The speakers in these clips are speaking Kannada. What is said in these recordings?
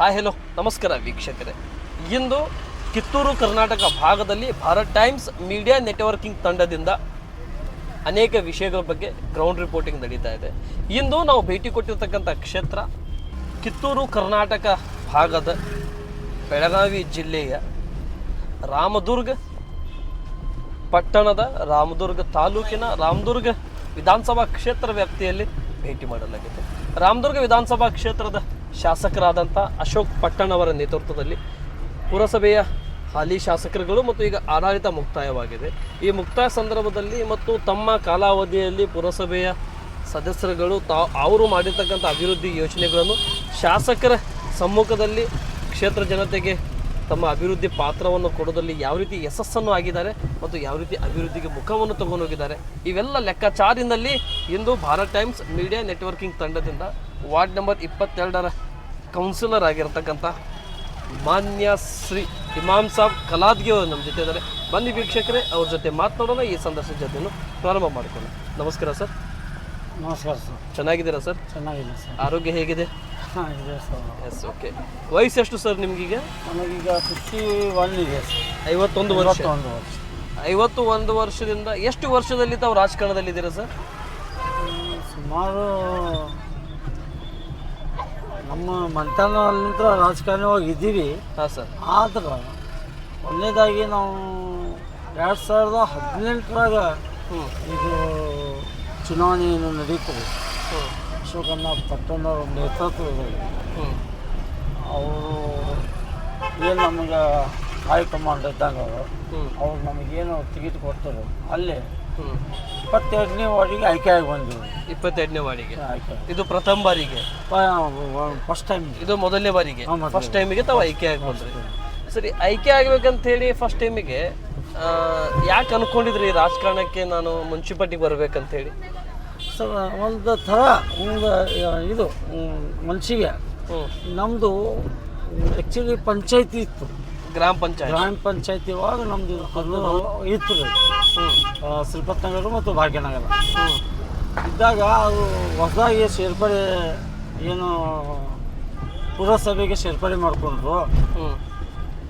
ಹಾಯ್ ಹೆಲೋ ನಮಸ್ಕಾರ ವೀಕ್ಷಕರೇ. ಇಂದು ಕಿತ್ತೂರು ಕರ್ನಾಟಕ ಭಾಗದಲ್ಲಿ ಭಾರತ್ ಟೈಮ್ಸ್ ಮೀಡಿಯಾ ನೆಟ್ವರ್ಕಿಂಗ್ ತಂಡದಿಂದ ಅನೇಕ ವಿಷಯಗಳ ಬಗ್ಗೆ ಗ್ರೌಂಡ್ ರಿಪೋರ್ಟಿಂಗ್ ನಡೀತಾ ಇದೆ. ಇಂದು ನಾವು ಭೇಟಿ ಕೊಟ್ಟಿರ್ತಕ್ಕಂಥ ಕ್ಷೇತ್ರ ಕಿತ್ತೂರು ಕರ್ನಾಟಕ ಭಾಗದ ಬೆಳಗಾವಿ ಜಿಲ್ಲೆಯ ರಾಮದುರ್ಗ ಪಟ್ಟಣದ ರಾಮದುರ್ಗ ತಾಲೂಕಿನ ರಾಮದುರ್ಗ ವಿಧಾನಸಭಾ ಕ್ಷೇತ್ರ ವ್ಯಾಪ್ತಿಯಲ್ಲಿ ಭೇಟಿ ಮಾಡಲಾಗಿದೆ ರಾಮದುರ್ಗ ವಿಧಾನಸಭಾ ಕ್ಷೇತ್ರದ ಶಾಸಕರಾದಂಥ ಅಶೋಕ್ ಪಟ್ಟಣ್ ಅವರ ನೇತೃತ್ವದಲ್ಲಿ ಪುರಸಭೆಯ ಹಾಲಿ ಶಾಸಕರುಗಳು ಮತ್ತು ಈಗ ಆಡಳಿತ ಮುಕ್ತಾಯವಾಗಿದೆ. ಈ ಮುಕ್ತಾಯ ಸಂದರ್ಭದಲ್ಲಿ ಮತ್ತು ತಮ್ಮ ಕಾಲಾವಧಿಯಲ್ಲಿ ಪುರಸಭೆಯ ಸದಸ್ಯರುಗಳು ತಾ ಅವರು ಮಾಡಿರ್ತಕ್ಕಂಥ ಅಭಿವೃದ್ಧಿ ಯೋಜನೆಗಳನ್ನು ಶಾಸಕರ ಸಮ್ಮುಖದಲ್ಲಿ ಕ್ಷೇತ್ರ ಜನತೆಗೆ ತಮ್ಮ ಅಭಿವೃದ್ಧಿ ಪಾತ್ರವನ್ನು ಕೊಡೋದಲ್ಲಿ ಯಾವ ರೀತಿ ಯಶಸ್ಸನ್ನು ಆಗಿದ್ದಾರೆ ಮತ್ತು ಯಾವ ರೀತಿ ಅಭಿವೃದ್ಧಿಗೆ ಮುಖವನ್ನು ತಗೊಂಡು ಹೋಗಿದ್ದಾರೆ ಇವೆಲ್ಲ ಲೆಕ್ಕಾಚಾರಿನಲ್ಲಿ ಇಂದು ಭಾರತ್ ಟೈಮ್ಸ್ ಮೀಡಿಯಾ ನೆಟ್ವರ್ಕಿಂಗ್ ತಂಡದಿಂದ ವಾರ್ಡ್ ನಂಬರ್ ಇಪ್ಪತ್ತೆರಡರ ಕೌನ್ಸಿಲರ್ ಆಗಿರತಕ್ಕಂಥ ಮಾನ್ಯ ಶ್ರೀ ಇಮಾಮ್ ಸಾಬ್ ಕಲಾದ್ಗಿ ಅವರು ನಮ್ಮ ಜೊತೆ ಇದ್ದಾರೆ ಬನ್ನಿ ವೀಕ್ಷಕರೇ ಅವ್ರ ಜೊತೆ ಮಾತನಾಡೋಣ. ಈ ಸಂದರ್ಶನ ಜೊತೆಯನ್ನು ಪ್ರಾರಂಭ ಮಾಡಿಕೊಳ್ಳೋಣ. ನಮಸ್ಕಾರ ಸರ್. ನಮಸ್ಕಾರ ಸರ್. ಚೆನ್ನಾಗಿದ್ದೀರಾ ಸರ್? ಚೆನ್ನಾಗಿದೆ ಸರ್. ಆರೋಗ್ಯ ಹೇಗಿದೆ? ಹಾಂ ಇದೆ ಸರ್. ಎಸ್ ಓಕೆ ವಯಸ್ಸು ಎಷ್ಟು ಸರ್ ನಿಮಗೀಗ? ನನಗೀಗ ಫಿಫ್ಟಿ ಒನ್ ಇದೆ ಸರ್. ಐವತ್ತೊಂದು ವರ್ಷ. ಒಂದು ವರ್ಷ. ಐವತ್ತು ಒಂದು ವರ್ಷದಿಂದ ಎಷ್ಟು ವರ್ಷದಲ್ಲಿ ತಾವು ರಾಜಕಾರಣದಲ್ಲಿದ್ದೀರಾ ಸರ್? ಸುಮಾರು ನಮ್ಮ ಮಂತನಲ್ಲಿಂದ ರಾಜಕಾರಣವಾಗಿ ಇದ್ದೀವಿ. ಹಾಂ ಸರ್ ಆದ್ರೆ ಒಂದನೇದಾಗಿ ನಾವು ಎರಡು ಸಾವಿರದ ಹದಿನೆಂಟರಾಗ ಇದು ಚುನಾವಣೆಯನ್ನು ನಡೀತು ನಡೀತದೆ ಅಶೋಕಣ್ಣ ಪಟ್ಟಣವ್ರ ನೇತೃತ್ವದಲ್ಲಿ. ಅವರು ಏನು ನಮಗೆ ಹೈಕಮಾಂಡ್ ಇದ್ದಂಗೆ ಅವರು ಅವ್ರು ನಮಗೇನು ಟಿಕೆಟ್ ಕೊಡ್ತಾರೆ ಅಲ್ಲಿ ಇಪ್ಪತ್ತೆರಡನೇ ವಾರ್ಡಿಗೆ ಆಯ್ಕೆ ಆಗಿ ಬಂದು. ಇಪ್ಪತ್ತೆರಡನೇ ವಾರ್ಡಿಗೆ. ಆಯ್ಕೆ ಇದು ಪ್ರಥಮ ಬಾರಿಗೆ. ಫಸ್ಟ್ ಟೈಮ್ ಇದು ಮೊದಲನೇ ಬಾರಿಗೆ. ಫಸ್ಟ್ ಟೈಮಿಗೆ ತಾವು ಆಯ್ಕೆ ಆಗಿ ಬಂದ್ರಿ? ಸರಿ ಆಯ್ಕೆ ಆಗ್ಬೇಕಂತ ಹೇಳಿ ಫಸ್ಟ್ ಟೈಮಿಗೆ ಯಾಕೆ ಅನ್ಕೊಂಡಿದ್ರಿ ಈ ರಾಜಕಾರಣಕ್ಕೆ ನಾನು ಮುನ್ಸಿಪಾಲ್ಟಿಗೆ ಬರ್ಬೇಕಂತ ಹೇಳಿ? ಸರ್ ಒಂದು ಥರ ಒಂದು ಇದು ಮನ್ಸಿಗೆ. ನಮ್ಮದು ಆ್ಯಕ್ಚುಲಿ ಪಂಚಾಯತಿ ಇತ್ತು. ಗ್ರಾಮ ಪಂಚಾಯತ್. ಗ್ರಾಮ ಪಂಚಾಯತಿ ಒಳಗೆ ನಮ್ಮದು ಇತ್ತು. ರೀ ನಗರ ಮತ್ತು ಭಾಗ್ಯನಗರ. ಇದ್ದಾಗ ಅದು ಹೊಸದಾಗಿ ಸೇರ್ಪಡೆ ಏನು ಪುರಸಭೆಗೆ ಸೇರ್ಪಡೆ ಮಾಡಿಕೊಂಡ್ರು.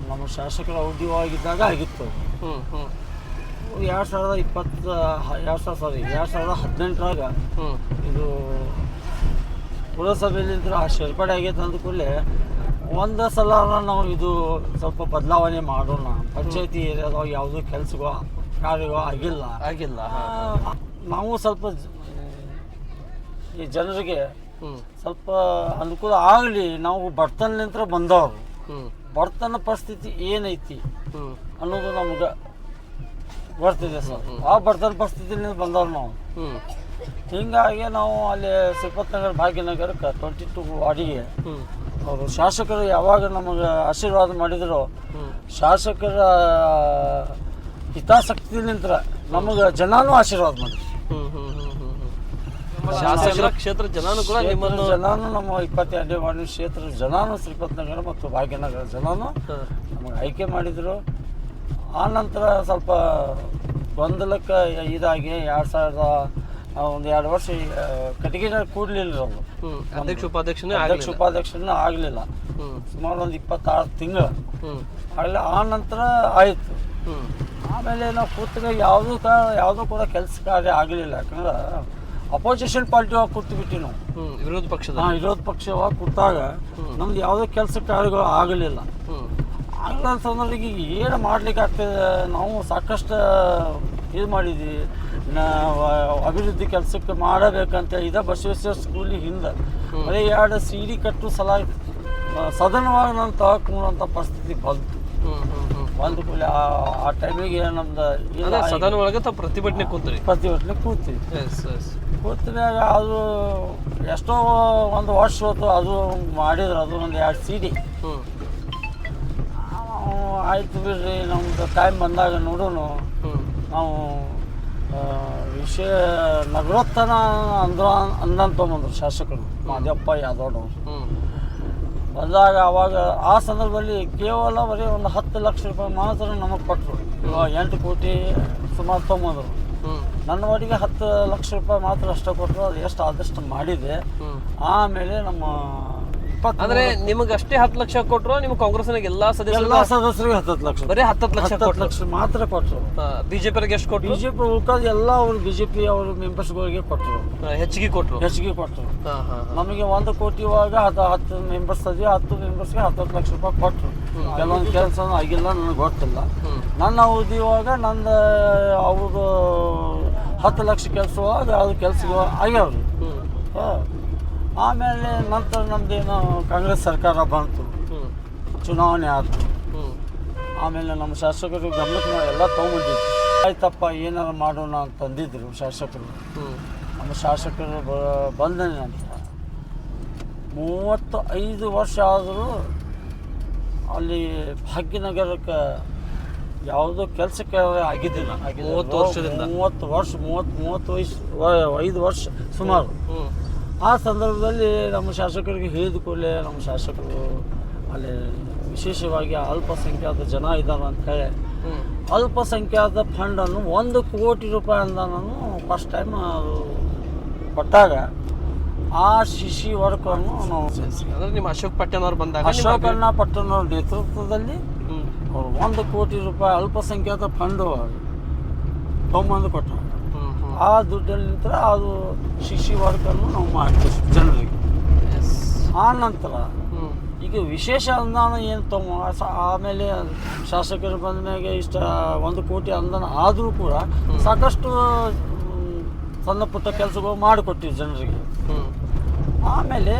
ನಮ್ಮ ಶಾಸಕರ ಉದ್ಯೋಗವಾಗಿದ್ದಾಗ ಆಗಿತ್ತು. ಎರಡು ಸಾವಿರದ ಇಪ್ಪತ್ತ, ಎರಡು ಸಾವಿರ ಸಾರಿ ಎರಡು ಸಾವಿರದ ಹದಿನೆಂಟರಾಗ ಇದು ಪುರಸಭೆಯಲ್ಲಿ ಆ ಸೇರ್ಪಡೆ ಆಗೈತೆ ಅಂದ ಕೂಡಲೇ ಒಂದು ಸಲ ನಾವು ಇದು ಸ್ವಲ್ಪ ಬದಲಾವಣೆ ಮಾಡೋಣ. ಪಂಚಾಯತಿ ಏರಿಯಾದಾಗ ಯಾವುದೂ ಕೆಲಸಗಳು ಕಾರ್ಯಗಳು ಆಗಿಲ್ಲ. ಆಗಿಲ್ಲ ನಾವು ಸ್ವಲ್ಪ ಈ ಜನರಿಗೆ ಸ್ವಲ್ಪ ಅನುಕೂಲ ಆಗಲಿ ನಾವು ಬಡತನಲಿಂತ್ರ ಬಂದವರು. ಬಡತನ ಪರಿಸ್ಥಿತಿ ಏನೈತಿ ಅನ್ನೋದು ನಮ್ಗೆ ಬರ್ತಿದೆ ಸರ್. ಆ ಬಡತನ ಪರಿಸ್ಥಿತಿಯಿಂದ ಬಂದವ್ರು ನಾವು. ಹೀಗಾಗಿ ನಾವು ಅಲ್ಲಿ ಸಿಪ್ಪತ್ನಗರ ಭಾಗ್ಯನಗರಕ್ಕೆ ಟ್ವೆಂಟಿ ಟು ವಾರ್ಡಿಗೆ ಹ್ಞೂ ಅವರು ಶಾಸಕರು ಯಾವಾಗ ನಮಗೆ ಆಶೀರ್ವಾದ ಮಾಡಿದ್ರು ಶಾಸಕರ ಹಿತಾಸಕ್ತಿಲಿಂತ್ರ ನಮಗೆ ಜನಾನು ಆಶೀರ್ವಾದ ಹ್ಞೂ ಶಾಸಕರ ಕ್ಷೇತ್ರ ಜನಾನು ಕೂಡ ನಿಮ್ಮನ್ನು ಜನಾನು ನಮ್ಮ ಇಪ್ಪತ್ತೆರಡನೇ ಕ್ಷೇತ್ರ ಜನಾನು ಶ್ರೀಪತ್ ನಗರ ಮತ್ತು ಭಾಗ್ಯನಗರ ಜನಾನು ನಮಗೆ ಆಯ್ಕೆ ಮಾಡಿದರು ಆ ನಂತರ ಸ್ವಲ್ಪ ಗೊಂದಲಕ್ಕೆ ಇದಾಗಿ ಎರಡು ಸಾವಿರದ ಒಂದು ಎರಡು ವರ್ಷ ಕಟ್ಟಿಗೆ ಕೂಡಲಿಲ್ಲ ಅವರು ಅಧ್ಯಕ್ಷ ಉಪಾಧ್ಯಕ್ಷನೇ ಅಧ್ಯಕ್ಷ ಉಪಾಧ್ಯಕ್ಷನೂ ಆಗಲಿಲ್ಲ ಸುಮಾರು ಒಂದು ಇಪ್ಪತ್ತಾರು ತಿಂಗಳು ಆಗಲಿ ಆ ನಂತರ ಆಯಿತು ಆಮೇಲೆ ನಾವು ಕೂತಾಗ ಯಾವುದೂ ಕ ಯಾವುದೂ ಕೂಡ ಕೆಲಸ ಕಾರ್ಯ ಆಗಲಿಲ್ಲ. ಯಾಕಂದ್ರೆ ಅಪೋಸಿಷನ್ ಪಾರ್ಟಿ ಒಳಗೆ ಕೂತು ಬಿಟ್ಟು ನಾವು ವಿರೋಧ ಪಕ್ಷದ. ಹಾಂ ವಿರೋಧ ಪಕ್ಷ ಕೂತಾಗ ನಮ್ದು ಯಾವುದೇ ಕೆಲಸ ಕಾರ್ಯಗಳು ಆಗಲಿಲ್ಲ. ಆಗಲ್ಲ ಸಂದರ್ಭಕ್ಕೆ ಏನು ಮಾಡ್ಲಿಕ್ಕೆ ಆಗ್ತದೆ? ನಾವು ಸಾಕಷ್ಟು ಇದು ಮಾಡಿದ್ವಿ. ನಾವು ಅಭಿವೃದ್ಧಿ ಕೆಲಸಕ್ಕೆ ಮಾಡಬೇಕಂತ ಇದೇ ಬಸವೇಶ್ವರ ಸ್ಕೂಲಿಗೆ ಹಿಂದೆ. ಅದೇ ಎರಡು ಸೀಡಿ ಕಟ್ಟು ಸಲ ಸದನವಾಗಿ ನಾನು ತಗೊಂಡಂಥ ಪರಿಸ್ಥಿತಿ ಬಂತು. ಹ್ಞೂ ಹ್ಞೂ ಆ- ಆ ಟೈಮಿಗೆ ನಮ್ದು ಇಲ್ಲ ಅಲ್ಲ ಸದನ ಒಳಗೆ ತಾವು ಪ್ರತಿಭಟನೆ ಕೂತ್ರಿ. ಪ್ರತಿಭಟನೆ ಕೂತೀವಿ. ಎಸ್ ಎಸ್ ಕೂತಿದಾಗ ಅದು ಎಷ್ಟೋ ಒಂದು ವರ್ಷ ಹೊತ್ತು ಅದು ಮಾಡಿದ್ರು ಅದು ಒಂದು ಎರಡು ಸೀಡಿ ಹ್ಞೂ ಆಯ್ತು ಬಿಡ್ರಿ ನಮ್ದು ಟೈಮ್ ಬಂದಾಗ ನೋಡೋಣ ಹ್ಞೂ ನಾವು ಆ, ವಿಷಯ ನಗರೋತ್ಥಾನ ಅಂದ್ರ ಅಂದಂತ ಬಂದರು ಶಾಸಕರು. ಮಾದ್ಯಪ್ಪ ಯಾದವ್ ಹ್ಞೂ ಬಂದಾಗ ಅವಾಗ ಆ ಸಂದರ್ಭದಲ್ಲಿ ಕೇವಲ ಬರೀ ಒಂದು ಹತ್ತು ಲಕ್ಷ ರೂಪಾಯಿ ಮಾತ್ರ ನಮಗೆ ಕೊಟ್ಟರು ಎಂಟು ಕೋಟಿ ಸುಮಾರು ತೊಗೊಂಬಂದರು ನನ್ನ ಒಟ್ಟಿಗೆ ಹತ್ತು ಲಕ್ಷ ರೂಪಾಯಿ ಮಾತ್ರ ಅಷ್ಟೇ ಕೊಟ್ಟರು ಅದು ಎಷ್ಟು ಆದಷ್ಟು ಮಾಡಿದೆ. ಆಮೇಲೆ ನಮ್ಮ ಅಂದ್ರೆ ನಿಮಗೆ ಅಷ್ಟೇ ಹತ್ತು ಲಕ್ಷ ಕೊಟ್ರು ನಿಮ್ ಕಾಂಗ್ರೆಸ್ನಾಗ ಎಲ್ಲಾ ಸದಸ್ಯರು ಎಲ್ಲ ಸದಸ್ಯರಿಗೆ ಹತ್ತತ್ತು ಲಕ್ಷ. ಬರೀ ಹತ್ತತ್ತು ಲಕ್ಷ ಹತ್ತತ್ತು ಲಕ್ಷ ಮಾತ್ರ ಕೊಟ್ಟರು ಬಿಜೆಪಿ ಎಷ್ಟು ಕೊಟ್ರು? ಬಿಜೆಪಿ ಉಳ್ಕಾದ ಎಲ್ಲ ಅವರು ಬಿಜೆಪಿ ಅವ್ರ ಮೆಂಬರ್ಸ್ಗಳಿಗೆ ಕೊಟ್ಟರು ಹೆಚ್ಚಿಗೆ ಕೊಟ್ರು. ಹೆಚ್ಚಿಗೆ ಕೊಟ್ಟರು ನಮಗೆ ಒಂದು ಕೋಟಿ ಒಳಗ ಹತ್ತು ಮೆಂಬರ್ಸ್ ಅದೇ ಹತ್ತು ಮೆಂಬರ್ಸ್ಗೆ ಹತ್ತತ್ತು ಲಕ್ಷ ರೂಪಾಯಿ ಕೊಟ್ಟರು ಕೆಲವೊಂದು ಕೆಲಸ ಆಗಿಲ್ಲ ನನಗೆ ಗೊತ್ತಿಲ್ಲ. ನನ್ನ ಅವಧಿ ಒಳಗ ನಂದು ಅವ್ರದ್ದು ಹತ್ತು ಲಕ್ಷ ಕೆಲಸ ಅದು ಕೆಲಸ ಆಗ್ಯಾವ್ರಿ. ಹಾಂ. ಆಮೇಲೆ ನಂತರ ನಮ್ದೇನು ಕಾಂಗ್ರೆಸ್ ಸರ್ಕಾರ ಬಂತು. ಚುನಾವಣೆ ಆಯ್ತು ಹ್ಮ್. ಆಮೇಲೆ ನಮ್ಮ ಶಾಸಕರು ಗಮನಕ್ಕೆ ನಾವು ಎಲ್ಲ ತೊಗೊಂಡಿದ್ವಿ ಆಯ್ತಪ್ಪ ಏನಾರು ಮಾಡೋಣ ಅಂತ ಅಂದಿದ್ರು ಶಾಸಕರು. ನಮ್ಮ ಶಾಸಕರು ಬ ಬಂದ ನಂತರ. ಮೂವತ್ತು ಐದು ವರ್ಷ ಆದರೂ ಅಲ್ಲಿ ಭಾಗ್ಯನಗರಕ್ಕೆ ಯಾವುದೋ ಕೆಲಸಕ್ಕೆ ಆಗಿದ್ದಿಲ್ಲ. ಮೂವತ್ತು ವರ್ಷದಿಂದ? ಮೂವತ್ತು ವರ್ಷ ಮೂವತ್ತು ಮೂವತ್ತು ವಯಸ್ಸು ಐದು ವರ್ಷ ಸುಮಾರು. ಆ ಸಂದರ್ಭದಲ್ಲಿ ನಮ್ಮ ಶಾಸಕರಿಗೆ ಹೇಳಿದ ಕೂಡಲೇ ನಮ್ಮ ಶಾಸಕರು ಅಲ್ಲಿ ವಿಶೇಷವಾಗಿ ಅಲ್ಪಸಂಖ್ಯಾತ ಜನ ಇದ್ದಾರೆ ಅಂತ ಹೇಳಿ ಅಲ್ಪಸಂಖ್ಯಾತ ಫಂಡನ್ನು ಒಂದು ಕೋಟಿ ರೂಪಾಯಿ ನಾನು ಫಸ್ಟ್ ಟೈಮ್ ಅದು ಕೊಟ್ಟಾಗ ಆ ಶಿಶಿ ವರ್ಕನ್ನು ನಾವು ಅಂದ್ರೆ ನಿಮ್ಮ ಅಶೋಕ್ ಪಟ್ಟಣವ್ರು ಬಂದಾಗ ಅಶೋಕಣ್ಣ ಪಟ್ಟಣವ್ರ ನೇತೃತ್ವದಲ್ಲಿ ಅವರು ಒಂದು ಕೋಟಿ ರೂಪಾಯಿ ಅಲ್ಪಸಂಖ್ಯಾತ ಫಂಡು ತೊಂಬಂದು ಹ್ಮ್ ಆ ದುಡ್ಡಲ್ಲಿ ನಂತರ ಅದು ಶಿಶಿ ವರ್ಕನ್ನು ನಾವು ಮಾಡ್ತೀವಿ ಜನರಿಗೆ. ಆ ನಂತರ ಈಗ ವಿಶೇಷ ಅನುದಾನ ಏನು ತಮ್ಮ ಸ- ಆಮೇಲೆ ಶಾಸಕರು ಬಂದ ಮ್ಯಾಗೆ ಇಷ್ಟ ಒಂದು ಕೋಟಿ ಅನುದಾನ ಆದರೂ ಕೂಡ ಸಾಕಷ್ಟು ಸಣ್ಣ ಪುಟ್ಟ ಕೆಲಸಗಳು ಮಾಡಿಕೊಟ್ಟಿವಿ ಜನರಿಗೆ. ಆಮೇಲೆ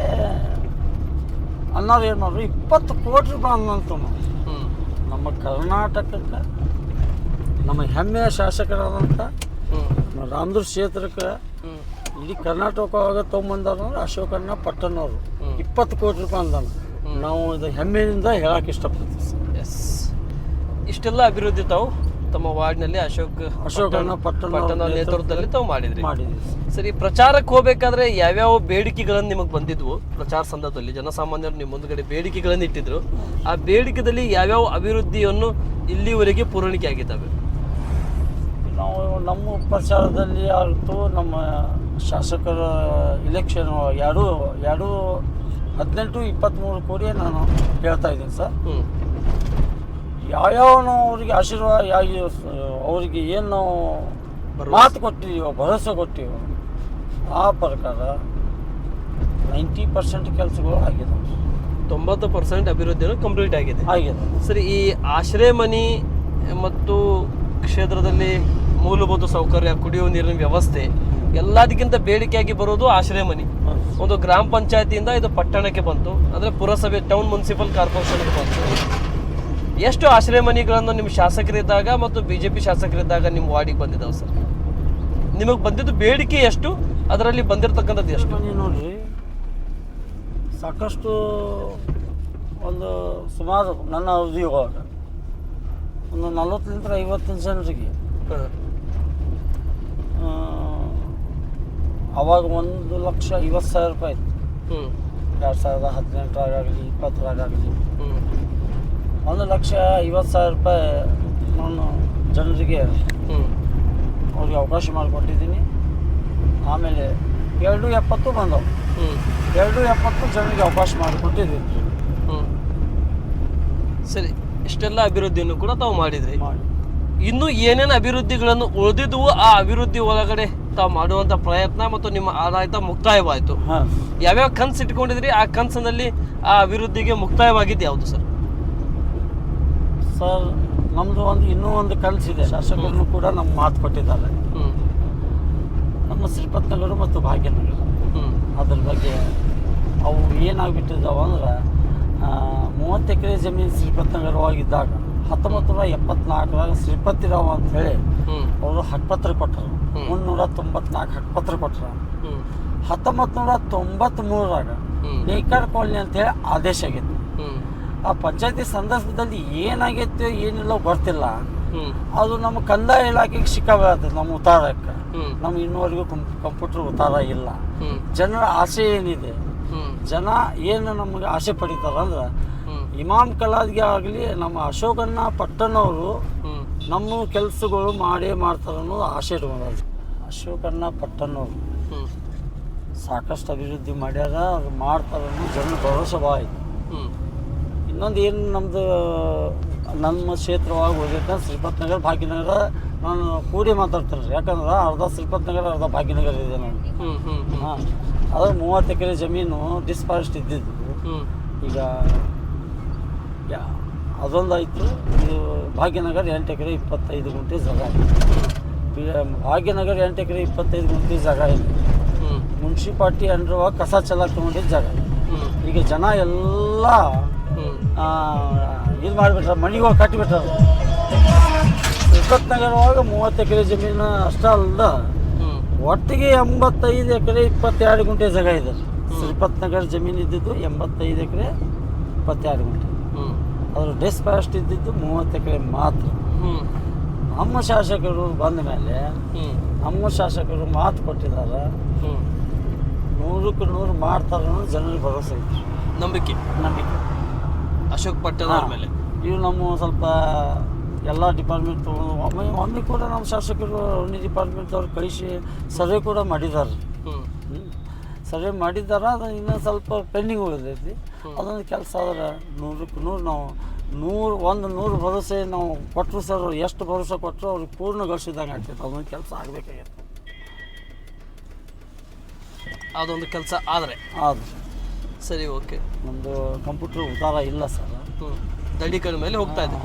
ಅನ್ನೋರು ಏನು ಮಾಡ್ರು ಇಪ್ಪತ್ತು ಕೋಟಿ ರೂಪಾಯಿ ಅನ್ನಂತ ಹ್ಮ್. ನಮ್ಮ ಕರ್ನಾಟಕಕ್ಕೆ ನಮ್ಮ ಹೆಮ್ಮೆಯ ಶಾಸಕರಾದಂಥ ರಾಮದುರ್ ಕ್ಷೇತ್ರಕ್ಕೆ ಇಲ್ಲಿ ಇಡೀ ಕರ್ನಾಟಕವಾಗ ತೊಗೊಂಬಂದವ್ರು ಅಂದ್ರೆ ಅಶೋಕಣ್ಣ ಪಟ್ಟಣವರು. ಇಪ್ಪತ್ತು ಕೋಟಿ ರೂಪಾಯಿ ಅಂದಾನ. ನಾವು ಇದು ಹೆಮ್ಮೆಯಿಂದ ಹೇಳಕ್ಕೆ ಇಷ್ಟಪಡ್ತೀವಿ. ಸರ್. ಎಸ್ ಇಷ್ಟೆಲ್ಲ ಅಭಿವೃದ್ಧಿ ತಾವು ತಮ್ಮ ವಾರ್ಡ್ನಲ್ಲಿ ಅಶೋಕ್ ಅಶೋಕಣ್ಣ ಪಟ್ಟಣ ಪಟ್ಟಣ ನೇತೃತ್ವದಲ್ಲಿ ತಾವು ಮಾಡಿದ್ರಿ. ಸರಿ ಪ್ರಚಾರಕ್ಕೆ ಹೋಗ್ಬೇಕಾದ್ರೆ ಯಾವ್ಯಾವ ಬೇಡಿಕೆಗಳನ್ನು ನಿಮಗೆ ಬಂದಿದ್ವು? ಪ್ರಚಾರ ಸಂದರ್ಭದಲ್ಲಿ ಜನಸಾಮಾನ್ಯರು ನಿಮ್ಮ ಮುಂದ್ಗಡೆ ಬೇಡಿಕೆಗಳನ್ನು ಇಟ್ಟಿದ್ರು. ಆ ಬೇಡಿಕೆದಲ್ಲಿ ಯಾವ್ಯಾವ ಅಭಿವೃದ್ಧಿಯನ್ನು ಇಲ್ಲಿವರೆಗೆ ಪೂರಣಿಕೆ ಆಗಿದ್ದಾವೆ ನಾವು ನಮ್ಮ ಪ್ರಚಾರದಲ್ಲಿ ಆಯಿತು ನಮ್ಮ ಶಾಸಕರ ಇಲೆಕ್ಷನ್ ಎರಡು ಎರಡು ಹದಿನೆಂಟು ಇಪ್ಪತ್ತ್ಮೂರು ಕೋಟಿ ನಾನು ಹೇಳ್ತಾ ಇದ್ದೀನಿ ಸರ್. ಯಾವ್ಯಾವ ನಾವು ಅವ್ರಿಗೆ ಆಶೀರ್ವಾದ ಯಾವ ಅವರಿಗೆ ಏನು ನಾವು. ಮಾತು ಕೊಟ್ಟಿದ್ದೀವೋ ಭರವಸೆ ಕೊಟ್ಟಿವೋ ಆ ಪ್ರಕಾರ ನೈಂಟಿ ಪರ್ಸೆಂಟ್ ಕೆಲಸಗಳು ಆಗಿದೆ. ತೊಂಬತ್ತು ಪರ್ಸೆಂಟ್ ಅಭಿವೃದ್ಧಿಯನ್ನು ಕಂಪ್ಲೀಟ್ ಆಗಿದೆ. ಆಗಿದೆ. ಸರಿ ಈ ಆಶ್ರಯ ಮನಿ ಮತ್ತು ಕ್ಷೇತ್ರದಲ್ಲಿ ಮೂಲಭೂತ ಸೌಕರ್ಯ ಕುಡಿಯುವ ನೀರಿನ ವ್ಯವಸ್ಥೆ ಎಲ್ಲದಕ್ಕಿಂತ ಬೇಡಿಕೆಯಾಗಿ ಬರೋದು ಆಶ್ರಯ ಮನೆ. ಒಂದು ಗ್ರಾಮ ಪಂಚಾಯತಿಯಿಂದ ಇದು ಪಟ್ಟಣಕ್ಕೆ ಬಂತು. ಅಂದರೆ ಪುರಸಭೆ ಟೌನ್ ಮುನ್ಸಿಪಲ್ ಕಾರ್ಪೊರೇಷನ್ಗೆ ಬಂತು. ಎಷ್ಟು ಆಶ್ರಯ ಮನೆಗಳನ್ನು ನಿಮ್ಮ ಶಾಸಕರಿದ್ದಾಗ ಮತ್ತು ಬಿ ಜೆ ಪಿ ಶಾಸಕರಿದ್ದಾಗ ನಿಮ್ಮ ವಾರ್ಡಿಗೆ ಬಂದಿದ್ದಾವೆ ಸರ್? ನಿಮಗೆ ಬಂದಿದ್ದು ಬೇಡಿಕೆ ಎಷ್ಟು? ಅದರಲ್ಲಿ ಬಂದಿರತಕ್ಕಂಥದ್ದು ಎಷ್ಟು? ನೋಡ್ರಿ ಸಾಕಷ್ಟು ಒಂದು ಸುಮಾರು ನನ್ನ ಅವಧಿ ಒಂದು ನಲ್ವತ್ತರಿಂದ ಐವತ್ತು ಜನರಿಗೆ ಹಾಂ ಆ, ಅವಾಗ ಒಂದು ಲಕ್ಷ ಐವತ್ತು ಸಾವಿರ ರೂಪಾಯಿ ಇತ್ತು. ಎರಡು ಸಾವಿರದ ಹದಿನೆಂಟರಾಗಲಿ ಇಪ್ಪತ್ತರಾಗಲಿ ಒಂದು ಲಕ್ಷ ಐವತ್ತು ಸಾವಿರ ರೂಪಾಯಿ ನಾನು ಜನರಿಗೆ ಅವ್ರಿಗೆ ಅವಕಾಶ ಮಾಡಿಕೊಟ್ಟಿದ್ದೀನಿ. ಆಮೇಲೆ ಎರಡು ಎಪ್ಪತ್ತು ಬಂದವು. ಎರಡು ಎಪ್ಪತ್ತು ಜನರಿಗೆ ಅವಕಾಶ ಮಾಡಿಕೊಟ್ಟಿದ್ದೀನಿ. ಹ್ಞೂ ಸರಿ ಇಷ್ಟೆಲ್ಲ ಅಭಿವೃದ್ಧಿಯನ್ನು ಕೂಡ ತಾವು ಮಾಡಿದ್ರಿ. ಇನ್ನೂ ಇನ್ನು ಏನೇನು ಅಭಿವೃದ್ಧಿಗಳನ್ನು ಉಳಿದಿದ್ವು ಆ ಅಭಿವೃದ್ಧಿ ಒಳಗಡೆ? ತಾವು ಮಾಡುವಂಥ ಪ್ರಯತ್ನ ಮತ್ತು ನಿಮ್ಮ ಆಡಳಿತ ಮುಕ್ತಾಯವಾಯಿತು. ಯಾವ್ಯಾವ ಕನ್ಸು ಇಟ್ಕೊಂಡಿದ್ರಿ ಆ ಕನ್ಸಿನಲ್ಲಿ ಆ ಅಭಿವೃದ್ಧಿಗೆ ಮುಕ್ತಾಯವಾಗಿದ್ದು ಯಾವುದು ಸರ್? ಸರ್ ನಮ್ಮದು ಒಂದು ಇನ್ನೂ ಒಂದು ಕನಸಿದೆ ಶಾಸಕರನ್ನು ಕೂಡ ನಮ್ಮ ಮಾತು ಕೊಟ್ಟಿದ್ದಾರೆ. ನಮ್ಮ ಶ್ರೀಪತ್ ನಗರ ಮತ್ತು ಭಾಗ್ಯನಗರ. ಅದ್ರ ಬಗ್ಗೆ ಅವು ಏನಾಗ್ಬಿಟ್ಟಿದ್ದಾವೆ ಅಂದ್ರೆ ಮೂವತ್ತು ಎಕರೆ ಜಮೀನು ಶ್ರೀಪತ್ ನಗರವಾಗಿದ್ದಾಗ ಹತ್ತೊಂಬತ್ತು ನೂರ ಎಪ್ಪತ್ನಾಲ್ಕರಾಗ ಶ್ರೀಪತಿರಾವ್ ಅಂತ ಹೇಳಿ ಅವರು ಹಕ್ಪತ್ರ ಕೊಟ್ಟರು. ಮುನ್ನೂರ ತೊಂಬತ್ನಾಲ್ಕು ಹಕ್ಕು ಪತ್ರ ಕೊಟ್ರ. ಹತ್ತೊಂಬತ್ತು ನೂರ ತೊಂಬತ್ ಮೂರಾಗ ನೇಕಾರ ಕಾಲನಿ ಅಂತ ಹೇಳಿ ಆದೇಶ ಆಗೈತೆ. ಆ ಪಂಚಾಯತಿ ಸಂದರ್ಭದಲ್ಲಿ ಏನಾಗೈತೆ ಏನಿಲ್ಲ ಗೊತ್ತಿಲ್ಲ. ಅದು ನಮ್ಮ ಕಂದಾಯ ಇಲಾಖೆಗೆ ಸಿಕ್ಕಾಬಾರ್ದು ನಮ್ಮ ಉತ್ತಾರಕ್ಕೆ. ನಮ್ಮ ಇನ್ನೂವರೆಗೂ ಕಂಪ್ಯೂಟರ್ ಉತ್ತಾರ ಇಲ್ಲ. ಜನರ ಆಸೆ ಏನಿದೆ? ಜನ ಏನು ನಮಗೆ ಆಸೆ ಪಡಿತಾರಂದ್ರೆ ಇಮಾಮ್ ಕಲಾದ್ಗೆ ಆಗಲಿ ನಮ್ಮ ಅಶೋಕಣ್ಣ ಪಟ್ಟಣವರು ನಮ್ಮ ಕೆಲಸಗಳು ಮಾಡೇ ಮಾಡ್ತಾರೆ ಅನ್ನೋದು ಆಸೆ ಇಟ್ಕೊಂಡ್ರು ಅಶೋಕಣ್ಣ ಪಟ್ಟಣವರು ಸಾಕಷ್ಟು ಅಭಿವೃದ್ಧಿ ಮಾಡ್ಯಾರ ಅದು ಮಾಡ್ತಾರೆ ಜನ ಭರವಸೆ ಭಾಳ ಐತಿ. ಇನ್ನೊಂದು ಏನು ನಮ್ಮದು ನಮ್ಮ ಕ್ಷೇತ್ರವಾಗಿ ಹೋಗಿದ್ದ ಶ್ರೀಪತ್ ನಗರ ಭಾಗ್ಯನಗರ ನಾನು ಕೂಡಿ ಮಾತಾಡ್ತೀನಿ ರೀ. ಯಾಕಂದ್ರೆ ಅರ್ಧ ಶ್ರೀಪತ್ ನಗರ ಅರ್ಧ ಭಾಗ್ಯನಗರ ಇದೆ ನಾನು ಹಾಂ. ಅದು ಮೂವತ್ತು ಎಕರೆ ಜಮೀನು ಡಿಸ್ಫಾರೆಸ್ಟ್ ಇದ್ದಿದ್ದು. ಈಗ ಯಾ ಅದೊಂದು ಆಯಿತು. ಇದು ಭಾಗ್ಯನಗರ ಎಂಟು ಎಕರೆ ಇಪ್ಪತ್ತೈದು ಗುಂಟೆ ಜಾಗ. ಭಾಗ್ಯನಗರ ಎಂಟು ಎಕರೆ ಇಪ್ಪತ್ತೈದು ಗುಂಟೆ ಜಾಗ ಇದೆ. ಮುನ್ಸಿಪಾಲ್ಟಿ ಅಂಡ್ರವ ಕಸ ಚೆಲ್ಲ ತೊಗೊಂಡಿದ್ದ ಜಾಗ. ಈಗ ಜನ ಎಲ್ಲ ಇದು ಮಾಡಿಬಿಟ್ರ ಮನೆಗೆ ಕಟ್ಟಿಬಿಟ್ರ. ಒಳಗೆ ಮೂವತ್ತು ಎಕರೆ ಜಮೀನು ಅಷ್ಟೇ ಅಲ್ಲ ಒಟ್ಟಿಗೆ ಎಂಬತ್ತೈದು ಎಕರೆ ಇಪ್ಪತ್ತೆರಡು ಗುಂಟೆ ಜಾಗ ಇದೆ. ಶ್ರೀಪತ್ನಗರ ಜಮೀನು ಇದ್ದಿದ್ದು ಎಂಬತ್ತೈದು ಎಕರೆ ಇಪ್ಪತ್ತೆರಡು ಗುಂಟೆ. ಅದ್ರ ಡೆಸ್ ಡಿಸ್ಪ್ಯಾಸ್ಟ್ ಇದ್ದಿದ್ದು ಮೂವತ್ತು ಎಕರೆ ಮಾತ್ರ. ನಮ್ಮ ಶಾಸಕರು ಬಂದ ಮೇಲೆ ನಮ್ಮ ಶಾಸಕರು ಮಾತು ಕೊಟ್ಟಿದ್ದಾರೆ. ನೂರಕ್ಕೆ ನೂರು ಮಾಡ್ತಾರೆ ಅನ್ನೋದು ಜನರಿಗೆ ಭರವಸೆ ಐತಿ ನಂಬಿಕೆ. ನಂಬಿಕೆ. ಅಶೋಕ್ ಪಟ್ಟಣ ಅವ್ರ ಮೇಲೆ. ಇವು ನಮ್ಮ ಸ್ವಲ್ಪ ಎಲ್ಲ ಡಿಪಾರ್ಟ್ಮೆಂಟ್ ಒಮ್ಮೆ ಒಮ್ಮೆ ಕೂಡ ನಮ್ಮ ಶಾಸಕರು ರೆವಿನ್ಯೂ ಡಿಪಾರ್ಟ್ಮೆಂಟ್ ಅವ್ರು ಕಳಿಸಿ ಸರ್ವೆ ಕೂಡ ಮಾಡಿದ್ದಾರೆ. ಸರ್ವೆ ಮಾಡಿದ್ದಾರೆ ಅದು ಇನ್ನೂ ಸ್ವಲ್ಪ ಪೆಂಡಿಂಗ್ ಉಳಿದೈತಿ ಅದೊಂದು ಕೆಲಸ ಆದ್ರೆ ನೂರಕ್ಕೆ ನೂರು ನಾವು ನೂರು ಒಂದು ನೂರು ಭರವಸೆ ನಾವು ಕೊಟ್ಟರು ಸರ್ ಎಷ್ಟು ಭರವಸೆ ಕೊಟ್ಟರು ಅವ್ರಿಗೆ ಪೂರ್ಣಗೊಳಿಸಿದಂಗೆ ಆಗ್ತೈತೆ. ಅದೊಂದು ಕೆಲಸ ಆಗಬೇಕಾಗಿತ್ತು ಅದೊಂದು ಕೆಲಸ ಆದರೆ? ಆದರೆ. ಸರಿ ಓಕೆ. ನಮ್ಮದು ಕಂಪ್ಯೂಟರ್ ಉದ್ದಾರ ಇಲ್ಲ ಸರ್. ದಡಿ ದಡಿಕರ ಮೇಲೆ ಹೋಗ್ತಾ ಇದೆ.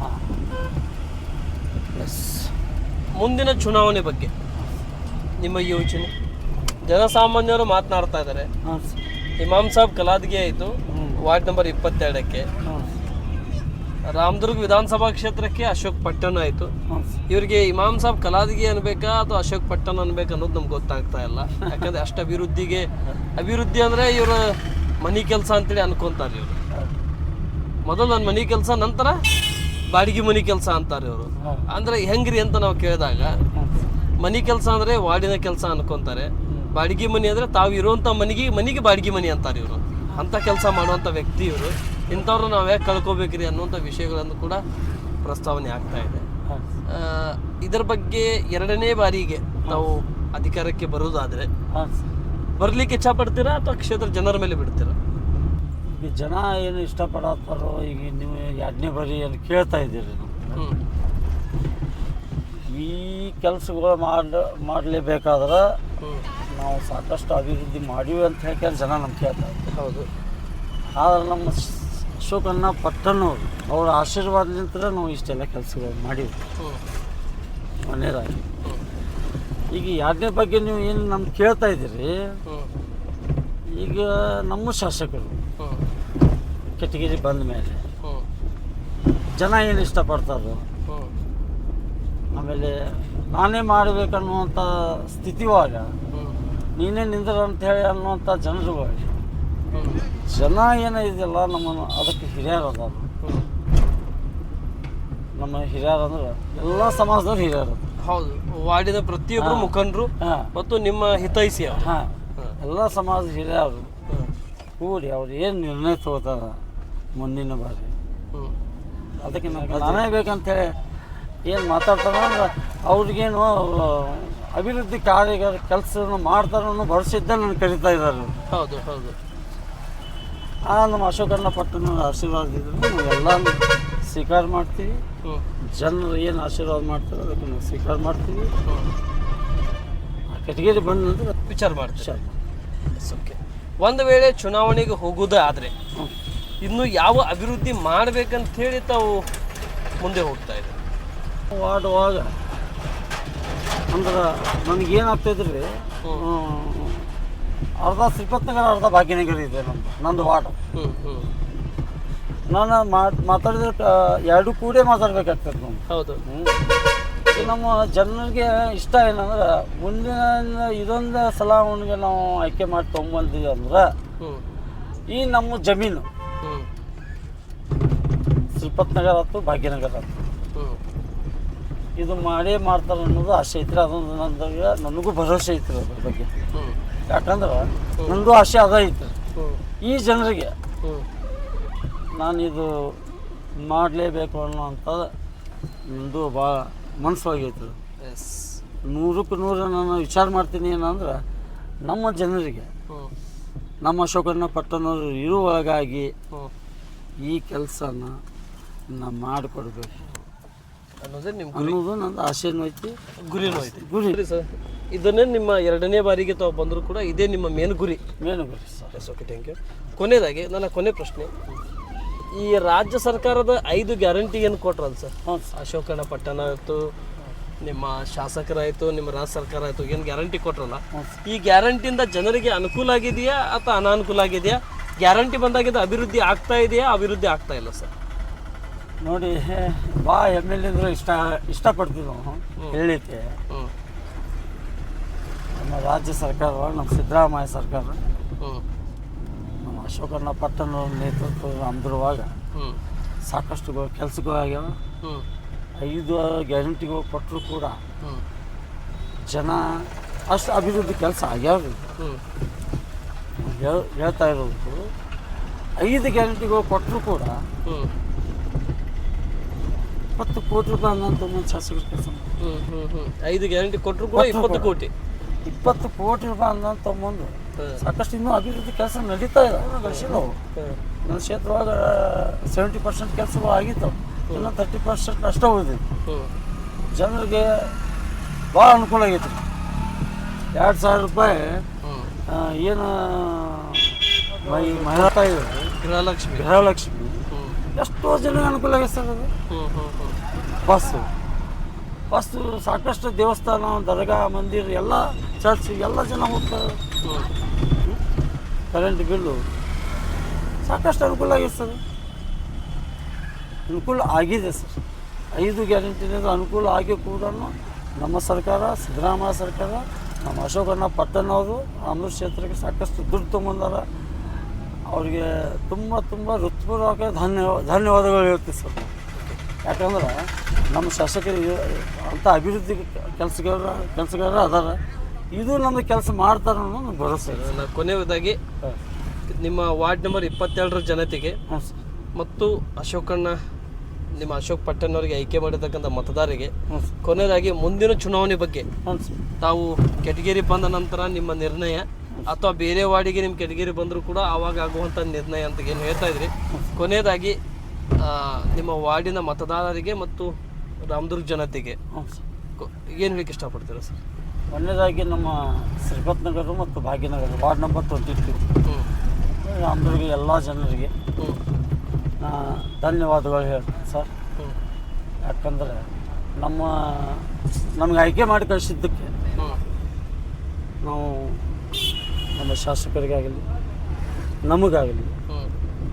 ಎಸ್. ಮುಂದಿನ ಚುನಾವಣೆ ಬಗ್ಗೆ ನಿಮ್ಮ ಯೋಚನೆ? ಜನಸಾಮಾನ್ಯರು ಮಾತನಾಡ್ತಾ ಇದ್ದಾರೆ. ಹಾಂ ಸರ್. ಇಮಾಮ್ ಸಾಬ್ ಕಲಾದ್ಗೆ ಆಯಿತು ವಾರ್ಡ್ ನಂಬರ್ ಇಪ್ಪತ್ತೆರಡಕ್ಕೆ. ರಾಮದುರ್ಗ ವಿಧಾನಸಭಾ ಕ್ಷೇತ್ರಕ್ಕೆ ಅಶೋಕ್ ಪಟ್ಟಣ ಆಯಿತು. ಇವರಿಗೆ ಇಮಾಮ್ ಸಾಬ್ ಕಲಾದಿಗೆ ಅನ್ಬೇಕಾ ಅಥವಾ ಅಶೋಕ್ ಪಟ್ಟಣ ಅನ್ಬೇಕು ಅನ್ನೋದು ನಮ್ಗೆ ಗೊತ್ತಾಗ್ತಾ ಇಲ್ಲ. ಯಾಕಂದ್ರೆ ಅಷ್ಟು ಅಭಿವೃದ್ಧಿಗೆ ಅಭಿವೃದ್ಧಿ ಅಂದ್ರೆ ಇವರು ಮನಿ ಕೆಲಸ ಅಂತೇಳಿ ಅನ್ಕೊಂತಾರೆ ಇವರು. ಮೊದಲು ನನ್ನ ಮನಿ ಕೆಲಸ ನಂತರ ಬಾಡಿಗೆ ಮನಿ ಕೆಲಸ ಅಂತಾರೆ ಇವರು. ಅಂದರೆ ಹೆಂಗ್ರಿ ಅಂತ ನಾವು ಕೇಳಿದಾಗ ಮನಿ ಕೆಲಸ ಅಂದ್ರೆ ವಾರ್ಡಿನ ಕೆಲಸ ಅನ್ಕೊಂತಾರೆ. ಬಾಡಿಗೆ ಮನಿ ಅಂದ್ರೆ ತಾವು ಇರುವಂತ ಮನಿಗೆ ಮನಿಗೆ ಬಾಡಿಗೆ ಮನಿ ಅಂತಾರೆ ಇವರು. ಅಂತ ಕೆಲಸ ಮಾಡುವಂತ ವ್ಯಕ್ತಿ ಇವರು. ಇಂಥವ್ರು ನಾವು ಯಾಕೆ ಕಳ್ಕೊಬೇಕ್ರಿ ಅನ್ನುವಂಥ ವಿಷಯಗಳನ್ನು ಕೂಡ ಪ್ರಸ್ತಾವನೆ ಆಗ್ತಾ ಇದೆ. ಇದರ ಬಗ್ಗೆ ಎರಡನೇ ಬಾರಿಗೆ ನಾವು ಅಧಿಕಾರಕ್ಕೆ ಬರೋದಾದರೆ ಬರಲಿಕ್ಕೆ ಸರ್ ಬರ್ಲಿಕ್ಕೆ ಇಚ್ಛಾ ಪಡ್ತೀರಾ ಅಥವಾ ಕ್ಷೇತ್ರ ಜನರ ಮೇಲೆ ಬಿಡ್ತೀರಾ? ಈಗ ಜನ ಏನು ಇಷ್ಟಪಡತ್ತಾರೋ ಈಗ ನೀವು ಎರಡನೇ ಬಾರಿ ಏನು ಕೇಳ್ತಾ ಇದ್ದೀರಿ ನೀವು. ಈ ಕೆಲಸಗಳು ಮಾಡ ಮಾಡಲೇಬೇಕಾದ್ರೆ ನಾವು ಸಾಕಷ್ಟು ಅಭಿವೃದ್ಧಿ ಮಾಡೀವಿ ಅಂತ ಹೇಳ್ಕೊಂಡು ಜನ ನಮ್ಗೆ ಕೇಳ್ತಾ ಇದ್ದಾರೆ ಹೌದು. ಆದ್ರೆ ನಮ್ಮ ಪಟ್ಟನ್ನು ಪಟ್ಟಣ್ಣವ್ರು ಅವ್ರ ಆಶೀರ್ವಾದಲಿಂತ ನಾವು ಇಷ್ಟೆಲ್ಲ ಕೆಲಸಗಳು ಮಾಡಿವಿ. ಮನೆಯದಾಗಿ ಈಗ ಯಾರನೇ ಬಗ್ಗೆ ನೀವು ಏನು ನಮ್ಗೆ ಕೇಳ್ತಾ ಇದ್ದೀರಿ, ಈಗ ನಮ್ಮ ಶಾಸಕರು ಕೆಟಗಿರಿ ಬಂದ ಮೇಲೆ ಜನ ಏನು ಇಷ್ಟಪಡ್ತಾರೋ, ಆಮೇಲೆ ನಾನೇ ಮಾಡಬೇಕನ್ನುವಂಥ ಸ್ಥಿತಿವಾಗ ನೀನೇ ನಿಂದ್ರ ಅಂತ ಹೇಳಿ ಅನ್ನುವಂಥ ಜನರು ಹ್ಮ್ ಜನ ಏನ ಇದೆಯಲ್ಲ ನಮ್ಮನ್ನು ಅದಕ್ಕೆ ಹಿರಿಯರು ಅದಾರ. ನಮ್ಮ ಹಿರಿಯರು ಅಂದ್ರೆ ಎಲ್ಲ ಸಮಾಜದವ್ರು ಹಿರಿಯರು. ಹೌದು. ವಾರ್ಡಿನ ಪ್ರತಿಯೊಬ್ಬರು ಮುಖಂಡರು ಮತ್ತು ನಿಮ್ಮ ಹಿತೈಸಿ ಅವರು ಹಾಂ. ಎಲ್ಲ ಸಮಾಜದ ಹಿರಿಯರು. ಕೂಡಿ ಅವ್ರು ಏನು ನಿರ್ಣಯ ತಗೋತಾರ ಮುಂದಿನ ಬಾರಿ? ಅದಕ್ಕೆ ನನಗೆ ನಾನೇ ಬೇಕಂತೇಳಿ ಏನು ಮಾತಾಡ್ತಾರೆ ಅಂದ್ರೆ ಅವ್ರಿಗೇನು ಅವ್ರು ಅಭಿವೃದ್ಧಿ ಕಾರ್ಯಗಾರ ಕೆಲಸ ಮಾಡ್ತಾರೋ ಇದ್ದ ನನಗೆ ಕರಿತಾ ಇದ್ದಾರೆ. ಹೌದು ಹೌದು. ಆ ನಮ್ಮ ಅಶೋಕಣ್ಣ ಪಟ್ಟಣ ಆಶೀರ್ವಾದ ಇದ್ರು ನಾವು ಎಲ್ಲ ಸ್ವೀಕಾರ ಮಾಡ್ತೀವಿ. ಜನರು ಏನು ಆಶೀರ್ವಾದ ಮಾಡ್ತಾರೋ ಅದಕ್ಕೆ ನಾವು ಸ್ವೀಕಾರ ಮಾಡ್ತೀವಿ. ಕಟ್ಟಿಗೆಲಿ ಆ ಕೆಟಗರಿ ಬಂದ ವಿಚಾರ ಮಾಡ್ತೀವಿ. ಓಕೆ ಒಂದು ವೇಳೆ ಚುನಾವಣೆಗೆ ಹೋಗೋದೇ ಆದರೆ ಇನ್ನು ಯಾವ ಅಭಿವೃದ್ಧಿ ಮಾಡ್ಬೇಕಂತ ಹೇಳಿ ತಾವು ಮುಂದೆ ಹೋಗ್ತಾ ಇದ್ದಾರೆ? ಆಡುವಾಗ ಅಂದ್ರೆ ನನಗೇನಾಗ್ತೈತ್ರಿ ಅರ್ಧ ಶ್ರೀಪತ್ನಗರ ಅರ್ಧ ಭಾಗ್ಯನಗರ ಇದೆ ನಮ್ದು ನಂದು ವಾರ್ಡ್. ನಾನು ಮಾತಾಡಿದ ಮಾತಾಡಿದ್ರೆ ಎರಡು ಕೂಡೇ ಮಾತಾಡ್ಬೇಕಾಗ್ತದೆ ನಾವು ಹೌದು. ನಮ್ಮ ಜನರಿಗೆ ಇಷ್ಟ ಏನಂದ್ರೆ ಮುಂದಿನ ಇದೊಂದು ಸಲ ಅವನಿಗೆ ನಾವು ಆಯ್ಕೆ ಮಾಡಿ ತೊಗೊಂಬಂದಿವಿ ಅಂದ್ರೆ ಈ ನಮ್ಮ ಜಮೀನು. ಶ್ರೀಪತ್ ಶ್ರೀಪತ್ನಗರ ಆಯ್ತು ಭಾಗ್ಯನಗರ ಆಯ್ತು. ಇದು ಮಾಡೇ ಮಾಡ್ತಾರೆ ಅನ್ನೋದು ಆಸೆ ಐತ್ರಿ ಅದೊಂದು ನಂದಾಗ ನನಗೂ ಭರವಸೆ ಐತ್ರಿ ಅದ್ರ ಬಗ್ಗೆ. ಯಾಕಂದ್ರೆ ನಂದು ಆಸೆ ಅದ ಐತೆ ಈ ಜನರಿಗೆ ನಾನು ಇದು ಮಾಡಲೇಬೇಕು ಅನ್ನೋಂಥ ನಂದು ಭಾಳ ಮನಸ್ಸು ಆಗೈತ್ರಿ ಎಸ್ ನೂರಕ್ಕೆ ನೂರು ನಾನು ವಿಚಾರ ಮಾಡ್ತೀನಿ ಏನಂದ್ರೆ ನಮ್ಮ ಜನರಿಗೆ ನಮ್ಮ ಅಶೋಕನ ಪಟ್ಟಣರು ಇರುವಾಗಾಗಿ ಈ ಕೆಲಸನ ನಾವು ಮಾಡಿಕೊಡ್ಬೇಕು. ಅನ್ನೋದೇ ನಿಮ್ಮ ಅನ್ನೋದು ನಂದು ಆಸೆನೂ ಐತಿ. ಗುರಿನೂ ಐತಿ. ಗುರಿ. ಸರಿ ಸರ್. ಇದನ್ನೇ ನಿಮ್ಮ ಎರಡನೇ ಬಾರಿಗೆ ತಾವು ಬಂದರೂ ಕೂಡ ಇದೇ ನಿಮ್ಮ ಮೇನ್ ಗುರಿ. ಮೇನು ಗುರಿ sir. Yes okay thank you ಕೊನೆಯದಾಗಿ ನನ್ನ ಕೊನೆ ಪ್ರಶ್ನೆ. ಈ ರಾಜ್ಯ ಸರ್ಕಾರದ ಐದು ಗ್ಯಾರಂಟಿ ಏನು ಕೊಟ್ರಲ್ಲ ಸರ್? ಹ್ಞೂ ಸರ್. ಅಶೋಕನ ಪಟ್ಟಣ ಆಯಿತು ನಿಮ್ಮ ಶಾಸಕರಾಯಿತು ನಿಮ್ಮ ರಾಜ್ಯ ಸರ್ಕಾರ ಆಯಿತು ಏನು ಗ್ಯಾರಂಟಿ ಕೊಟ್ರಲ್ಲ? ಈ ಗ್ಯಾರಂಟಿಯಿಂದ ಜನರಿಗೆ ಅನುಕೂಲ ಆಗಿದೆಯಾ ಅಥವಾ ಅನಾನುಕೂಲ ಆಗಿದೆಯಾ? ಗ್ಯಾರಂಟಿ ಬಂದಾಗಿದ್ದು ಅಭಿವೃದ್ಧಿ ಆಗ್ತಾ ಇದೆಯಾ? ಅಭಿವೃದ್ಧಿ ಆಗ್ತಾ ಇಲ್ಲ ಸರ್. ನೋಡಿ ಬಾ ಎಂ ಎಲ್ ಎದ್ರು ಇಷ್ಟ ಇಷ್ಟಪಡ್ತೀವಿ ನಾವು ನಮ್ಮ ರಾಜ್ಯ ಸರ್ಕಾರ ನಮ್ಮ ಸಿದ್ದರಾಮಯ್ಯ ಸರ್ಕಾರ. ನಮ್ಮ ಅಶೋಕಣ್ಣ ಪಟ್ಟಣ ನೇತೃತ್ವ ಅಂದಿರುವಾಗ ಸಾಕಷ್ಟು ಕೆಲಸಗಳು ಆಗ್ಯಾವ. ಹ್ಞೂ ಐದು ಗ್ಯಾರಂಟಿಗಳು ಕೊಟ್ಟರು ಕೂಡ ಜನ ಅಷ್ಟು ಅಭಿವೃದ್ಧಿ ಕೆಲಸ ಆಗ್ಯಾವ ಹೇಳ್ತಾ ಇರೋದು. ಐದು ಗ್ಯಾರಂಟಿಗಳು ಕೊಟ್ಟರು ಕೂಡ ಇಪ್ಪತ್ತು ಕೋಟಿ ರೂಪಾಯಿ ಅನ್ನೋದು ಒಂದು ಶಾಸಕ ಕೆಲಸ ಹ್ಞೂ ಹ್ಞೂ ಹ್ಞೂ ಐದು ಗ್ಯಾರಂಟಿ ಕೊಟ್ಟರು ಕೂಡ ಇಪ್ಪತ್ತು ಕೋಟಿ. ಇಪ್ಪತ್ತು ಕೋಟಿ ರೂಪಾಯಿ ಒಂದು. ಹಾಂ. ಸಾಕಷ್ಟು ಇನ್ನೂ ಅಭಿವೃದ್ಧಿ ಕೆಲಸ ನಡೀತಾ ಇದೆ. ಗಳಿಸಿದವು ಕ್ಷೇತ್ರ ನನ್ನ ಕ್ಷೇತ್ರವಾಗ ಸೆವೆಂಟಿ ಪರ್ಸೆಂಟ್ ಕೆಲಸಗಳು ಆಗಿತ್ತು. ಇನ್ನು ತರ್ಟಿ ಪರ್ಸೆಂಟ್ ಅಷ್ಟೇ ಉಳಿದಿದೆ ಜನರಿಗೆ ಭಾಳ ಅನುಕೂಲ ಆಗೈತಿ. ಎರಡು ಸಾವಿರ ರೂಪಾಯಿ ಏನು ಮಹಿಳಾ ಗೃಹಲಕ್ಷ್ಮಿ. ಗೃಹಲಕ್ಷ್ಮಿ. ಎಷ್ಟೋ ಜನಕ್ಕೆ ಅನುಕೂಲ ಆಗಿದೆ ಸರ್ ಅದು. ಬಸ್ಸು. ಬಸ್ಸು ಸಾಕಷ್ಟು ದೇವಸ್ಥಾನ, ದರ್ಗಾ, ಮಂದಿರ, ಎಲ್ಲ ಚರ್ಚ್, ಎಲ್ಲ ಜನ ಹೋಗ್ತಾರೆ. Current bill. ಸಾಕಷ್ಟು ಅನುಕೂಲ ಆಗಿದೆ ಸರ್ ಅನುಕೂಲ ಆಗಿದೆ ಸರ್. ಐದು ಗ್ಯಾರಂಟಿನಿಂದ ಅನುಕೂಲ ಆಗಿ ಕೂಡ ನಮ್ಮ ಸರ್ಕಾರ, ಸಿದ್ದರಾಮಯ್ಯ ಸರ್ಕಾರ, ನಮ್ಮ ಅಶೋಕಣ್ಣ ಪಟ್ಟಣವರು ಅಮೃತ ಕ್ಷೇತ್ರಕ್ಕೆ ಸಾಕಷ್ಟು ದುಡ್ಡು ತೊಗೊಂಡಾರ ಅವರಿಗೆ ತುಂಬ ತುಂಬ ಹೃತ್ಪೂರ್ವಕ ಧನ್ಯವಾದ ಧನ್ಯವಾದಗಳು ಹೇಳ್ತೀವಿ ಸರ್. ಯಾಕಂದ್ರೆ ನಮ್ಮ ಶಾಸಕರಿಗೆ ಅಂಥ ಅಭಿವೃದ್ಧಿ ಕೆಲಸಗಾರ ಕೆಲಸಗಾರ ಅದಾರ. ಇದು ನಮ್ಮ ಕೆಲಸ ಮಾಡ್ತಾರೆ ಅನ್ನೋ ನಮ್ಗೆ ಭರವಸೆ ಇದೆ ನಾನು ಕೊನೆಯದಾಗಿ ನಿಮ್ಮ ವಾರ್ಡ್ ನಂಬರ್ ಇಪ್ಪತ್ತೆರಡರ ಜನತೆಗೆ ಸರ್. ಮತ್ತು ಅಶೋಕಣ್ಣ ನಿಮ್ಮ ಅಶೋಕ್ ಪಟ್ಟಣ್ಣವರಿಗೆ ಆಯ್ಕೆ ಮಾಡಿರ್ತಕ್ಕಂಥ ಮತದಾರರಿಗೆ ಹ್ಞೂ ಸರ್. ಕೊನೆಯದಾಗಿ ಮುಂದಿನ ಚುನಾವಣೆ ಬಗ್ಗೆ ಹ್ಞೂ ಸರ್. ತಾವು ಕೆಟಗೇರಿ ಬಂದ ನಂತರ ನಿಮ್ಮ ನಿರ್ಣಯ ಅಥವಾ ಬೇರೆ ವಾರ್ಡಿಗೆ ನಿಮ್ಮ ಕೆಟಗಿರಿ ಬಂದರೂ ಕೂಡ ಆವಾಗ ಆಗುವಂಥ ನಿರ್ಣಯ ಅಂತ ಏನು ಹೇಳ್ತಾ ಇದ್ರಿ. ಕೊನೆಯದಾಗಿ ನಿಮ್ಮ ವಾರ್ಡಿನ ಮತದಾರರಿಗೆ ಮತ್ತು ರಾಮದುರ್ಗ ಜನತೆಗೆ ಹ್ಞೂ ಏನು ಹೇಳಕ್ಕೆ ಇಷ್ಟಪಡ್ತೀರಾ ಸರ್? ಒಂದನೇದಾಗಿ ನಮ್ಮ ಶ್ರೀಪತ್ ನಗರ ಮತ್ತು Bhagyanagar ward number twenty two. ಹ್ಞೂ ರಾಮದುರ್ಗ ಎಲ್ಲ ಜನರಿಗೆ ಹ್ಞೂ ಧನ್ಯವಾದಗಳು ಹೇಳ್ತೀನಿ ಸರ್. ಹ್ಞೂ ಯಾಕಂದರೆ ನಮ್ಮ ನಮ್ಗೆ ಆಯ್ಕೆ ಮಾಡಿ ಕಳಿಸಿದ್ದಕ್ಕೆ ಹ್ಞೂ ನಾವು ನಮ್ಮ ಶಾಸಕರಿಗಾಗಲಿ, ನಮಗಾಗಲಿ,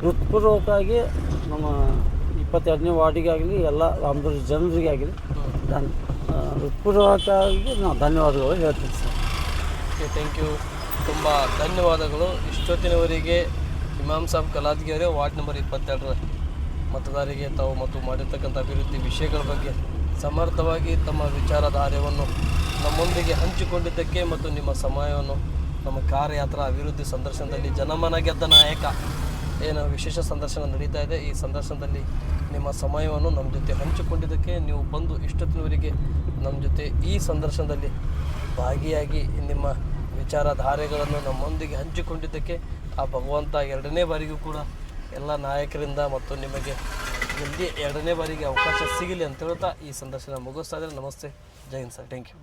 ಹೃತ್ಪೂರ್ವಕವಾಗಿ ನಮ್ಮ ಇಪ್ಪತ್ತೆರಡನೇ ವಾರ್ಡಿಗಾಗಲಿ, ಎಲ್ಲ ರಾಮದುರ್ಗ ಜನರಿಗಾಗಲಿ, ಧನ್ ಹೃತ್ಪೂರ್ವಕವಾಗಿ ನಾವು ಧನ್ಯವಾದಗಳು ಹೇಳ್ತೀನಿ ಸರ್. ಓಕೆ ಥ್ಯಾಂಕ್ ಯು ತುಂಬ ಧನ್ಯವಾದಗಳು. ಇಷ್ಟೊತ್ತಿನವರೆಗೆ ಇಮಾಮ್ ಸಾಬ್ ಕಲಾದ್ಗಿ ಅವರೇ ವಾರ್ಡ್ ನಂಬರ್ ಇಪ್ಪತ್ತೆರಡರ ಮತದಾರರಿಗೆ ತಾವು ಮತ್ತು ಮಾಡಿರ್ತಕ್ಕಂಥ ಅಭಿವೃದ್ಧಿ ವಿಷಯಗಳ ಬಗ್ಗೆ ಸಮರ್ಥವಾಗಿ ತಮ್ಮ ವಿಚಾರಧಾರೆಯನ್ನು ನಮ್ಮೊಂದಿಗೆ ಹಂಚಿಕೊಂಡಿದ್ದಕ್ಕೆ ಮತ್ತು ನಿಮ್ಮ ಸಮಯವನ್ನು ನಮ್ಮ ಕಾರ್ಯಾತ್ರ ಅಭಿವೃದ್ಧಿ ಸಂದರ್ಶನದಲ್ಲಿ ಜನಮನ ಗೆದ್ದ ನಾಯಕ. ಏನು ವಿಶೇಷ ಸಂದರ್ಶನ ನಡೀತಾ ಇದೆ. ಈ ಸಂದರ್ಶನದಲ್ಲಿ ನಿಮ್ಮ ಸಮಯವನ್ನು ನಮ್ಮ ಜೊತೆ ಹಂಚಿಕೊಂಡಿದ್ದಕ್ಕೆ ನೀವು ಬಂದು ಇಷ್ಟೊತ್ತಿನವರಿಗೆ ನಮ್ಮ ಜೊತೆ ಈ ಸಂದರ್ಶನದಲ್ಲಿ ಭಾಗಿಯಾಗಿ ನಿಮ್ಮ ವಿಚಾರಧಾರೆಗಳನ್ನು ನಮ್ಮೊಂದಿಗೆ ಹಂಚಿಕೊಂಡಿದ್ದಕ್ಕೆ ಆ ಭಗವಂತ ಎರಡನೇ ಬಾರಿಗೂ ಕೂಡ ಎಲ್ಲ ನಾಯಕರಿಂದ ಮತ್ತು ನಿಮಗೆ ಎಲ್ಲಿ ಎರಡನೇ ಬಾರಿಗೆ ಅವಕಾಶ ಸಿಗಲಿ ಅಂತ ಹೇಳ್ತಾ ಈ ಸಂದರ್ಶನ ಮುಗಿಸ್ತಾ ಇದ್ದಾರೆ ನಮಸ್ತೆ. ಜೈನ್ ಸರ್. Thank you